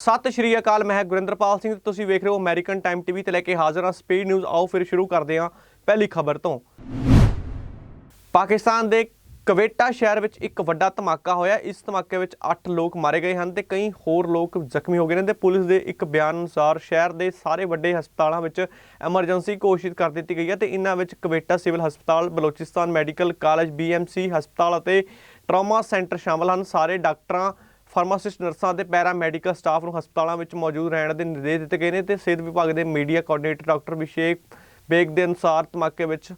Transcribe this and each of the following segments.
ਸਤਿ ਸ਼੍ਰੀ ਅਕਾਲ, ਮੈਂ ਗੁਰਿੰਦਰਪਾਲ ਸਿੰਘ ਤੁਸੀਂ ਵੇਖ ਰਹੇ ਹੋ ਅਮਰੀਕਨ ਟਾਈਮ ਟੀਵੀ ਤੇ ਲੈ ਕੇ ਹਾਜ਼ਰ ਹਾਂ। ਸਪੀਡ ਨਿਊਜ਼ ਆਓ ਫਿਰ ਸ਼ੁਰੂ ਕਰਦੇ ਹਾਂ ਪਹਿਲੀ ਖਬਰ ਤੋਂ। ਪਾਕਿਸਤਾਨ ਦੇ ਕਵੇਟਾ ਸ਼ਹਿਰ ਵਿੱਚ ਇੱਕ ਵੱਡਾ ਧਮਾਕਾ ਹੋਇਆ। ਇਸ ਧਮਾਕੇ ਵਿੱਚ 8 ਲੋਕ ਮਾਰੇ ਗਏ ਹਨ ਤੇ ਕਈ ਹੋਰ ਲੋਕ ਜ਼ਖਮੀ ਹੋ ਗਏ ਨੇ ਤੇ ਪੁਲਿਸ ਦੇ ਇੱਕ ਬਿਆਨ ਅਨੁਸਾਰ ਸ਼ਹਿਰ ਦੇ ਸਾਰੇ ਵੱਡੇ ਹਸਪਤਾਲਾਂ ਵਿੱਚ ਐਮਰਜੈਂਸੀ ਘੋਸ਼ਿਤ ਕਰ ਦਿੱਤੀ ਗਈ ਹੈ ਤੇ ਇਨ੍ਹਾਂ ਵਿੱਚ ਕਵੇਟਾ ਸਿਵਲ ਹਸਪਤਾਲ, ਬਲੋਚਿਸਤਾਨ ਮੈਡੀਕਲ ਕਾਲਜ ਬੀਐਮਸੀ ਹਸਪਤਾਲ ਅਤੇ ਟਰਾਮਾ ਸੈਂਟਰ ਸ਼ਾਮਲ ਹਨ। ਸਾਰੇ ਡਾਕਟਰਾਂ ਫਾਰਮਾਸਿਸਟ ਨਰਸਾਂ ਅਤੇ ਪੈਰਾ ਮੈਡੀਕਲ ਸਟਾਫ ਨੂੰ ਹਸਪਤਾਲਾਂ ਵਿੱਚ ਮੌਜੂਦ ਰਹਿਣ ਦੇ ਨਿਰਦੇਸ਼ ਦਿੱਤੇ ਗਏ ਨੇ ਤੇ ਸਿਹਤ ਵਿਭਾਗ ਦੇ media coordinator doctor Vishek Beg ਦੇ ਅਨੁਸਾਰ ਧਮਾਕੇ ਵਿੱਚ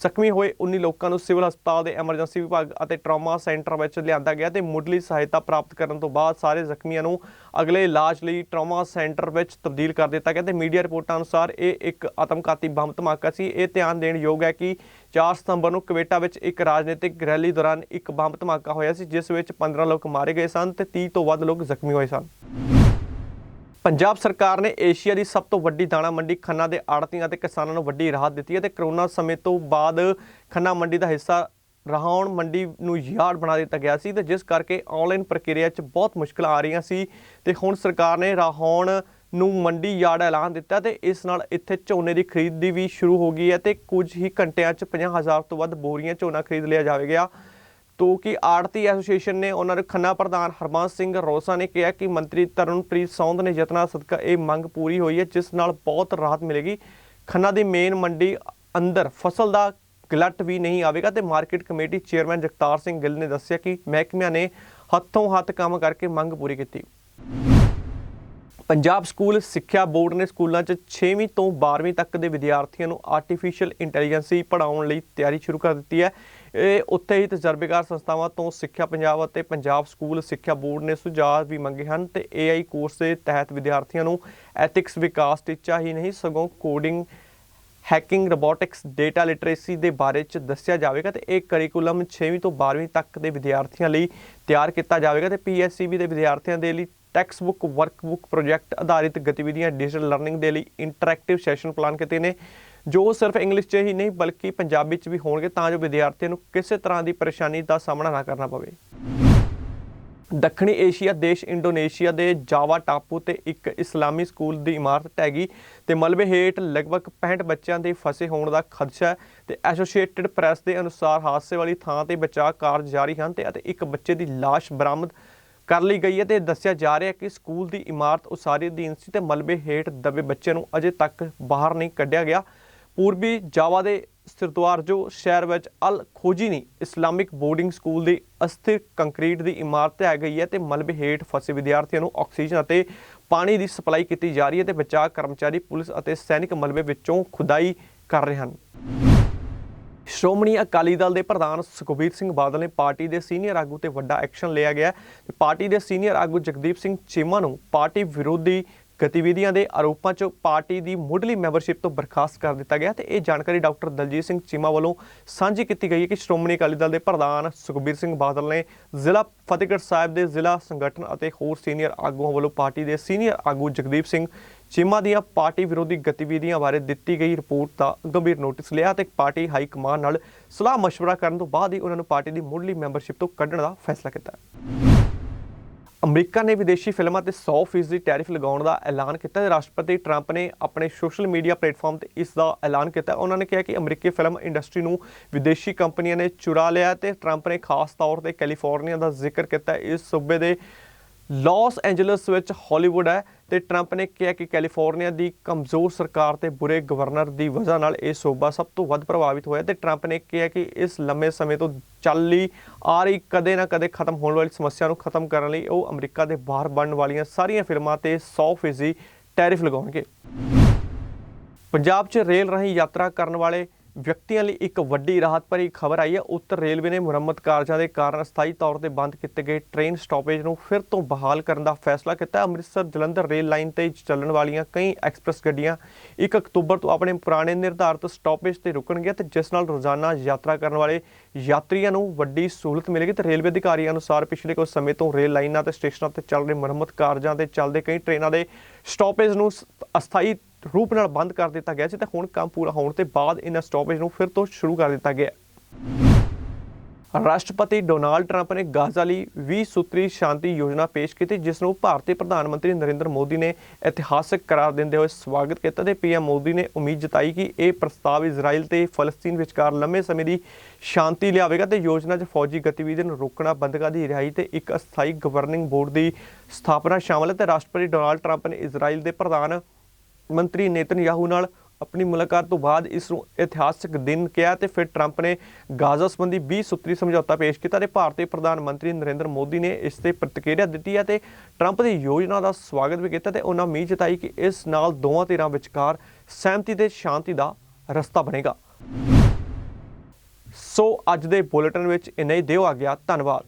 ਜ਼ਖਮੀ ਹੋਏ 19 ਲੋਕਾਂ ਨੂੰ ਸਿਵਲ ਹਸਪਤਾਲ ਦੇ ਐਮਰਜੈਂਸੀ ਵਿਭਾਗ ਅਤੇ ਟਰਾਮਾ ਸੈਂਟਰ ਵਿੱਚ ਲਿਆਂਦਾ ਗਿਆ ਤੇ ਮੁੱਢਲੀ ਸਹਾਇਤਾ ਪ੍ਰਾਪਤ ਕਰਨ ਤੋਂ ਬਾਅਦ ਸਾਰੇ ਜ਼ਖਮੀਆਂ ਨੂੰ ਅਗਲੇ ਇਲਾਜ ਲਈ ਟਰਾਮਾ ਸੈਂਟਰ ਵਿੱਚ ਤਬਦੀਲ ਕਰ ਦਿੱਤਾ ਗਿਆ ਤੇ ਮੀਡੀਆ ਰਿਪੋਰਟਾਂ ਅਨੁਸਾਰ ਇਹ ਇੱਕ ਆਤਮਘਾਤੀ ਬੰਬ ਧਮਾਕਾ ਸੀ। ਇਹ ਧਿਆਨ ਦੇਣ ਯੋਗ ਹੈ ਕਿ 4 ਸਤੰਬਰ ਨੂੰ ਕਵੇਟਾ ਵਿੱਚ ਇੱਕ ਰਾਜਨੀਤਿਕ ਰੈਲੀ ਦੌਰਾਨ ਇੱਕ ਬੰਬ ਧਮਾਕਾ ਹੋਇਆ ਸੀ, ਜਿਸ ਵਿੱਚ 15 ਲੋਕ ਮਾਰੇ ਗਏ ਸਨ ਤੇ 30 ਤੋਂ ਵੱਧ ਲੋਕ ਜ਼ਖਮੀ ਹੋਏ ਸਨ। ਪੰਜਾਬ ਸਰਕਾਰ ਨੇ ਏਸ਼ੀਆ ਦੀ ਸਭ ਤੋਂ ਵੱਡੀ ਦਾਣਾ ਮੰਡੀ ਖੰਨਾ ਦੇ ਆੜਤੀਆਂ ਅਤੇ ਕਿਸਾਨਾਂ ਨੂੰ ਵੱਡੀ ਰਾਹਤ ਦਿੱਤੀ ਹੈ ਤੇ ਕਰੋਨਾ ਸਮੇਂ ਤੋਂ ਬਾਅਦ ਖੰਨਾ ਮੰਡੀ ਦਾ ਹਿੱਸਾ ਰਹਾਉਣ ਮੰਡੀ ਨੂੰ ਯਾਰਡ ਬਣਾ ਦਿੱਤਾ ਗਿਆ ਸੀ ਤੇ ਜਿਸ ਕਰਕੇ ਆਨਲਾਈਨ ਪ੍ਰਕਿਰਿਆ 'ਚ ਬਹੁਤ ਮੁਸ਼ਕਲਾਂ ਆ ਰਹੀਆਂ ਸੀ ਤੇ ਹੁਣ ਸਰਕਾਰ ਨੇ ਰਹਾਉਣ ਨੂੰ ਮੰਡੀ ਯਾਰਡ ਐਲਾਨ ਦਿੱਤਾ ਤੇ ਇਸ ਨਾਲ ਇੱਥੇ ਝੋਨੇ ਦੀ ਖਰੀਦੀ ਵੀ ਸ਼ੁਰੂ ਹੋ ਗਈ ਹੈ ਤੇ ਕੁਝ ਹੀ ਘੰਟਿਆਂ 'ਚ 50000 ਤੋਂ ਵੱਧ ਬੋਰੀਆਂ ਝੋਨਾ ਖਰੀਦ ਲਿਆ ਜਾਵੇਗਾ। ਤੋ ਕਿ ਆੜਤੀ ਐਸੋਸੀਏਸ਼ਨ ਨੇ ਉਹਨਾਂ ਦੇ ਖੰਨਾ ਪ੍ਰਧਾਨ ਹਰਬੰਸ ਸਿੰਘ ਰੋਸਾ ਨੇ ਕਿਹਾ ਕਿ ਮੰਤਰੀ ਤਰਨਪ੍ਰੀਤ ਸੌਂਦ ਨੇ ਯਤਨਾਂ ਸਦਕਾ ਇਹ ਮੰਗ ਪੂਰੀ ਹੋਈ ਹੈ, ਜਿਸ ਨਾਲ ਬਹੁਤ ਰਾਹਤ ਮਿਲੇਗੀ। ਖੰਨਾ ਦੀ ਮੇਨ ਮੰਡੀ ਅੰਦਰ ਫਸਲ ਦਾ ਗਲਟ ਵੀ ਨਹੀਂ ਆਵੇਗਾ ਤੇ market committee chairman Jagtar Singh Gill ਨੇ ਦੱਸਿਆ ਕਿ ਮਹਿਕਮਿਆਂ ਨੇ ਹੱਥੋਂ ਹੱਥ ਕੰਮ ਕਰਕੇ ਮੰਗ ਪੂਰੀ ਕੀਤੀ। ਪੰਜਾਬ ਸਕੂਲ ਸਿੱਖਿਆ ਬੋਰਡ ਨੇ ਸਕੂਲਾਂ 'ਚ 6ਵੀਂ ਤੋਂ 12ਵੀਂ ਤੱਕ ਦੇ ਵਿਦਿਆਰਥੀਆਂ ਨੂੰ ਆਰਟੀਫੀਸ਼ੀਅਲ ਇੰਟੈਲੀਜੈਂਸੀ ਪੜ੍ਹਾਉਣ ਲਈ ਤਿਆਰੀ ਸ਼ੁਰੂ ਕਰ ਦਿੱਤੀ ਹੈ। ਇਹ ਉੱਥੇ ਹੀ ਤਜਰਬੇਕਾਰ ਸੰਸਥਾਵਾਂ ਤੋਂ ਸਿੱਖਿਆ ਪੰਜਾਬ ਅਤੇ ਪੰਜਾਬ ਸਕੂਲ ਸਿੱਖਿਆ ਬੋਰਡ ਨੇ ਸੁਝਾਅ ਵੀ ਮੰਗੇ ਹਨ ਤੇ AI ਕੋਰਸ ਦੇ ਤਹਿਤ ਵਿਦਿਆਰਥੀਆਂ ਨੂੰ ਐਥਿਕਸ ਵਿਕਾਸ ਟੀਚਾ ਹੀ ਨਹੀਂ, ਸਗੋਂ coding hacking robotics data literacy ਦੇ ਬਾਰੇ ਚ ਦੱਸਿਆ ਜਾਵੇਗਾ ਤੇ ਇਹ ਕਰਿਕੂਲਮ 6ਵੀਂ ਤੋਂ 12ਵੀਂ ਤੱਕ ਦੇ ਵਿਦਿਆਰਥੀਆਂ ਲਈ ਤਿਆਰ ਕੀਤਾ ਜਾਵੇਗਾ ਤੇ ਪੀਐਸਸੀਬੀ ਦੇ ਵਿਦਿਆਰਥੀਆਂ ਦੇ ਲਈ ਟੈਕਸਟ ਬੁੱਕ ਵਰਕਬੁੱਕ ਪ੍ਰੋਜੈਕਟ ਆਧਾਰਿਤ ਗਤੀਵਿਧੀਆਂ ਡਿਜੀਟਲ ਲਰਨਿੰਗ ਦੇ ਲਈ ਇੰਟਰੈਕਟਿਵ ਸੈਸ਼ਨ ਪਲਾਨ ਕੀਤੇ ਨੇ, ਜੋ ਸਿਰਫ ਇੰਗਲਿਸ਼ 'ਚ ਹੀ ਨਹੀਂ ਬਲਕਿ ਪੰਜਾਬੀ 'ਚ ਵੀ ਹੋਣਗੇ, ਤਾਂ ਜੋ ਵਿਦਿਆਰਥੀਆਂ ਨੂੰ ਕਿਸੇ ਤਰ੍ਹਾਂ ਦੀ ਪਰੇਸ਼ਾਨੀ ਦਾ ਸਾਹਮਣਾ ਨਾ ਕਰਨਾ ਪਵੇ। ਦੱਖਣੀ ਏਸ਼ੀਆ ਦੇਸ਼ ਇੰਡੋਨੇਸ਼ੀਆ ਦੇ ਜਾਵਾ ਟਾਪੂ ਤੇ ਇੱਕ ਇਸਲਾਮੀ ਸਕੂਲ ਦੀ ਇਮਾਰਤ ਢਹਿ ਗਈ ਤੇ ਮਲਬੇ ਹੇਠ ਲਗਭਗ 65 ਬੱਚਿਆਂ ਦੇ ਫਸੇ ਹੋਣ ਦਾ ਖਦਸ਼ਾ ਹੈ ਤੇ ਐਸੋਸੀਏਟਿਡ ਪ੍ਰੈਸ ਦੇ ਅਨੁਸਾਰ ਹਾਦਸੇ ਵਾਲੀ ਥਾਂ ਤੇ ਬਚਾਅ ਕਾਰਜ ਜਾਰੀ ਹਨ ਤੇ ਅਤੇ ਇੱਕ ਬੱਚੇ ਦੀ ਲਾਸ਼ ਬਰਾਮਦ ਕਰ ਲਈ ਗਈ ਹੈ ਤੇ ਦੱਸਿਆ ਜਾ ਰਿਹਾ ਹੈ ਕਿ ਸਕੂਲ ਦੀ ਇਮਾਰਤ ਉਸਾਰੀ ਅਧੀਨ ਸੀ ਤੇ ਮਲਬੇ ਹੇਠ ਦਬੇ ਬੱਚਿਆਂ ਨੂੰ ਅਜੇ ਤੱਕ ਬਾਹਰ ਨਹੀਂ ਕੱਢਿਆ ਗਿਆ। ਪੂਰਬੀ ਜਾਵਾ ਦੇ ਸਿਰਦੁਆਰਜੋ ਸ਼ਹਿਰ ਵਿੱਚ Al Khoziny Islamic boarding school ਦੀ ਅਸਥਿਰ ਕੰਕਰੀਟ ਦੀ ਇਮਾਰਤ ਹੈ ਗਈ ਹੈ ਤੇ ਮਲਬੇ ਹੇਠ ਫਸੇ ਵਿਦਿਆਰਥੀਆਂ ਨੂੰ ਆਕਸੀਜਨ ਅਤੇ ਪਾਣੀ ਦੀ ਸਪਲਾਈ ਕੀਤੀ ਜਾ ਰਹੀ ਹੈ ਤੇ ਬਚਾਅ ਕਰਮਚਾਰੀ, ਪੁਲਿਸ ਅਤੇ ਸੈਨਿਕ ਮਲਬੇ ਵਿੱਚੋਂ ਖੁਦਾਈ ਕਰ ਰਹੇ ਹਨ। ਸ਼੍ਰੋਮਣੀ ਅਕਾਲੀ ਦਲ ਦੇ ਪ੍ਰਧਾਨ ਸੁਖਬੀਰ ਸਿੰਘ ਬਾਦਲ ਨੇ ਪਾਰਟੀ ਦੇ ਸੀਨੀਅਰ ਆਗੂ ਤੇ ਵੱਡਾ ਐਕਸ਼ਨ ਲਿਆ ਗਿਆ ਤੇ ਪਾਰਟੀ ਦੇ ਸੀਨੀਅਰ ਆਗੂ ਜਗਦੀਪ ਸਿੰਘ ਚੀਮਾ ਨੂੰ ਪਾਰਟੀ ਵਿਰੋਧੀ ਗਤੀਵਿਧੀਆਂ ਦੇ ਆਰੋਪਾਂ 'ਚ ਪਾਰਟੀ ਦੀ ਮੁੱਢਲੀ ਮੈਂਬਰਸ਼ਿਪ ਤੋਂ ਬਰਖਾਸਤ ਕਰ ਦਿੱਤਾ ਗਿਆ ਤੇ ਇਹ ਜਾਣਕਾਰੀ ਡਾਕਟਰ ਦਲਜੀਤ ਸਿੰਘ ਚੀਮਾ ਵੱਲੋਂ ਸਾਂਝੀ ਕੀਤੀ ਗਈ ਹੈ ਕਿ ਸ਼੍ਰੋਮਣੀ ਅਕਾਲੀ ਦਲ ਦੇ ਪ੍ਰਧਾਨ ਸੁਖਬੀਰ ਸਿੰਘ ਬਾਦਲ ਨੇ ਜ਼ਿਲ੍ਹਾ ਫਤਿਹਗੜ੍ਹ ਸਾਹਿਬ ਦੇ ਜ਼ਿਲ੍ਹਾ ਸੰਗਠਨ ਅਤੇ ਹੋਰ ਸੀਨੀਅਰ ਆਗੂਆਂ ਵੱਲੋਂ ਪਾਰਟੀ ਦੇ ਸੀਨੀਅਰ ਆਗੂ ਜਗਦੀਪ ਸਿੰਘ ਚੀਮਾ ਦੀਆਂ ਪਾਰਟੀ ਵਿਰੋਧੀ ਗਤੀਵਿਧੀਆਂ ਬਾਰੇ ਦਿੱਤੀ ਗਈ ਰਿਪੋਰਟ ਦਾ ਗੰਭੀਰ ਨੋਟਿਸ ਲਿਆ ਤੇ ਪਾਰਟੀ ਹਾਈ ਕਮਾਨ ਨਾਲ ਸਲਾਹ ਮਸ਼ਵਰਾ ਕਰਨ ਤੋਂ ਬਾਅਦ ਹੀ ਉਹਨਾਂ ਨੂੰ ਪਾਰਟੀ ਦੀ ਮੁੱਢਲੀ ਮੈਂਬਰਸ਼ਿਪ ਤੋਂ ਕੱਢਣ ਦਾ ਫੈਸਲਾ ਕੀਤਾ। ਅਮਰੀਕਾ ਨੇ ਵਿਦੇਸ਼ੀ ਫਿਲਮਾਂ ਤੇ 100% ਦੀ ਟੈਰਿਫ ਲਗਾਉਣ ਦਾ ਐਲਾਨ ਕੀਤਾ ਹੈ ਰਾਸ਼ਟਰਪਤੀ ਟਰੰਪ ਨੇ ਆਪਣੇ ਸੋਸ਼ਲ ਮੀਡੀਆ ਪਲੇਟਫਾਰਮ ਤੇ ਇਸ ਦਾ ਐਲਾਨ ਕੀਤਾ। ਉਹਨਾਂ ਨੇ ਕਿਹਾ ਕਿ ਅਮਰੀਕੀ ਫਿਲਮ ਇੰਡਸਟਰੀ ਨੂੰ ਵਿਦੇਸ਼ੀ ਕੰਪਨੀਆਂ ਨੇ ਚੁਰਾ ਲਿਆ ਤੇ ਟਰੰਪ ਨੇ ਖਾਸ ਤੌਰ ਤੇ ਕੈਲੀਫੋਰਨੀਆ ਦਾ ਜ਼ਿਕਰ ਕੀਤਾ। ਇਸ ਸੂਬੇ ਦੇ ਲਾਸ ਐਂਜਲਸ ਵਿੱਚ ਹਾਲੀਵੁੱਡ ਹੈ। ਤੇ ਟਰੰਪ ਨੇ ਕਿਹਾ ਕਿ ਕੈਲੀਫੋਰਨੀਆ ਦੀ ਕਮਜ਼ੋਰ ਸਰਕਾਰ ਤੇ ਬੁਰੇ ਗਵਰਨਰ ਦੀ ਵਜ੍ਹਾ ਨਾਲ ਇਹ ਸੂਬਾ ਸਭ ਤੋਂ ਵੱਧ ਪ੍ਰਭਾਵਿਤ ਹੋਇਆ ਤੇ ਟਰੰਪ ਨੇ ਕਿਹਾ ਕਿ ਇਸ ਲੰਮੇ ਸਮੇਂ ਤੋਂ ਚੱਲੀ ਆ ਰਹੀ ਕਦੇ ਨਾ ਕਦੇ ਖਤਮ ਹੋਣ ਵਾਲੀ ਸਮੱਸਿਆ ਨੂੰ ਖਤਮ ਕਰਨ ਲਈ ਉਹ ਅਮਰੀਕਾ ਦੇ ਬਾਹਰ ਬਣਨ ਵਾਲੀਆਂ ਸਾਰੀਆਂ ਫਿਲਮਾਂ ਤੇ 100% ਟੈਰਿਫ ਲਗਾਉਣਗੇ। ਪੰਜਾਬ 'ਚ ਰੇਲ ਰਾਹੀਂ ਯਾਤਰਾ ਕਰਨ ਵਾਲੇ ਵਿਅਕਤੀਆਂ ਲਈ ਇੱਕ ਵੱਡੀ ਰਾਹਤ ਭਰੀ ਖਬਰ ਆਈ ਹੈ। ਉੱਤਰ ਰੇਲਵੇ ਨੇ ਮੁਰੰਮਤ ਕਾਰਜਾਂ ਦੇ ਕਾਰਨ ਅਸਥਾਈ ਤੌਰ ਤੇ ਬੰਦ ਕੀਤੇ ਗਏ ਟ੍ਰੇਨ ਸਟਾਪੇਜ ਨੂੰ ਫਿਰ ਤੋਂ ਬਹਾਲ ਕਰਨ ਦਾ ਫੈਸਲਾ ਕੀਤਾ ਅੰਮ੍ਰਿਤਸਰ ਜਲੰਧਰ ਰੇਲ ਲਾਈਨ ਤੇ ਚੱਲਣ ਵਾਲੀਆਂ ਕਈ ਐਕਸਪ੍ਰੈਸ ਗੱਡੀਆਂ 1 ਅਕਤੂਬਰ ਤੋਂ ਆਪਣੇ ਪੁਰਾਣੇ ਨਿਰਧਾਰਤ ਸਟਾਪੇਜ ਤੇ ਰੁਕਣਗੀਆਂ ਤੇ ਜਿਸ ਨਾਲ ਰੋਜ਼ਾਨਾ ਯਾਤਰਾ ਕਰਨ ਵਾਲੇ ਯਾਤਰੀਆਂ ਨੂੰ ਵੱਡੀ ਸਹੂਲਤ ਮਿਲੇਗੀ ਤੇ ਰੇਲਵੇ ਅਧਿਕਾਰੀਆਂ ਅਨੁਸਾਰ ਪਿਛਲੇ ਕੁਝ ਸਮੇਂ ਤੋਂ ਰੇਲ ਲਾਈਨਾਂ ਤੇ ਸਟੇਸ਼ਨਾਂ ਤੇ ਚੱਲ ਰਹੇ ਮੁਰੰਮਤ ਕਾਰਜਾਂ ਦੇ ਚੱਲਦੇ ਕਈ ਟ੍ਰੇਨਾਂ ਦੇ ਸਟਾਪੇਜ ਨੂੰ ਸ- ਅਸਥਾਈ ਰੂਪ ਨਾਲ ਬੰਦ ਕਰ ਦਿੱਤਾ ਗਿਆ ਸੀ ਤੇ ਹੁਣ ਕੰਮ ਪੂਰਾ ਹੋਣ ਤੇ ਬਾਅਦ ਇਹਨਾਂ ਸਟਾਪੇਜ ਨੂੰ ਫਿਰ ਤੋਂ ਸ਼ੁਰੂ ਕਰ ਦਿੱਤਾ ਗਿਆ। ਰਾਸ਼ਟਰਪਤੀ ਡੋਨਾਲਡ ਟਰੰਪ ਨੇ ਗਾਜ਼ਾ ਲਈ 20 ਸੂਤਰੀ ਸ਼ਾਂਤੀ ਯੋਜਨਾ ਪੇਸ਼ ਕੀਤੀ, ਜਿਸ ਨੂੰ ਭਾਰਤੀ ਪ੍ਰਧਾਨ ਮੰਤਰੀ ਨਰਿੰਦਰ ਮੋਦੀ ਨੇ ਇਤਿਹਾਸਕ ਕਰਾਰ ਦਿੰਦੇ ਹੋਏ ਸਵਾਗਤ ਕੀਤਾ ਤੇ ਪੀਐਮ ਮੋਦੀ ਨੇ ਉਮੀਦ ਜਤਾਈ ਕਿ ਇਹ ਪ੍ਰਸਤਾਵ ਇਜ਼ਰਾਈਲ ਤੇ ਫਲਸਤੀਨ ਵਿਚਕਾਰ ਲੰਮੇ ਸਮੇਂ ਦੀ ਸ਼ਾਂਤੀ ਲਿਆਵੇਗਾ ਤੇ ਯੋਜਨਾ 'ਚ ਫੌਜੀ ਗਤੀਵਿਧੀਆਂ ਨੂੰ ਰੋਕਣਾ ਬੰਦਕਾਂ ਦੀ ਰਿਹਾਈ ਤੇ ਇੱਕ ਅਸਥਾਈ ਗਵਰਨਿੰਗ ਬੋਰਡ ਦੀ ਸਥਾਪਨਾ ਸ਼ਾਮਲ ਹੈ ਤੇ ਰਾਸ਼ਟਰਪਤੀ ਡੋਨਾਲਡ ਟਰੰਪ ਨੇ ਇਜ਼ਰਾਈਲ ਦੇ ਪ੍ਰਧਾਨ ਮੰਤਰੀ ਨੇਤਨਯਾਹੂ ਨਾਲ ਆਪਣੀ ਮੁਲਾਕਾਤ ਤੋਂ ਬਾਅਦ ਇਸ ਨੂੰ ਇਤਿਹਾਸਕ ਦਿਨ ਕਿਹਾ ਤੇ ਫਿਰ ਟਰੰਪ ਨੇ ਗਾਜ਼ਾ ਸੰਬੰਧੀ 20 ਸੂਤਰੀ ਸਮਝੌਤਾ ਪੇਸ਼ ਕੀਤਾ ਤੇ ਭਾਰਤੀ ਪ੍ਰਧਾਨ ਮੰਤਰੀ ਨਰਿੰਦਰ ਮੋਦੀ ਨੇ ਇਸ ਤੇ ਪ੍ਰਤੀਕਿਰਿਆ ਦਿੱਤੀ ਹੈ ਤੇ ਟਰੰਪ ਦੀ ਯੋਜਨਾ ਦਾ ਸਵਾਗਤ ਵੀ ਕੀਤਾ ਤੇ ਉਹਨਾਂ ਉਮੀਦ ਜਤਾਈ ਕਿ ਇਸ ਨਾਲ ਦੋਵਾਂ ਧਿਰਾਂ ਵਿਚਕਾਰ ਸਹਿਮਤੀ ਤੇ ਸ਼ਾਂਤੀ ਦਾ ਰਸਤਾ ਬਣੇਗਾ। ਸੋ ਅੱਜ ਦੇ ਬੁਲੇਟਿਨ ਵਿੱਚ ਇੰਨਾ ਹੀ। ਦਿਓ ਆ ਗਿਆ ਧੰਨਵਾਦ।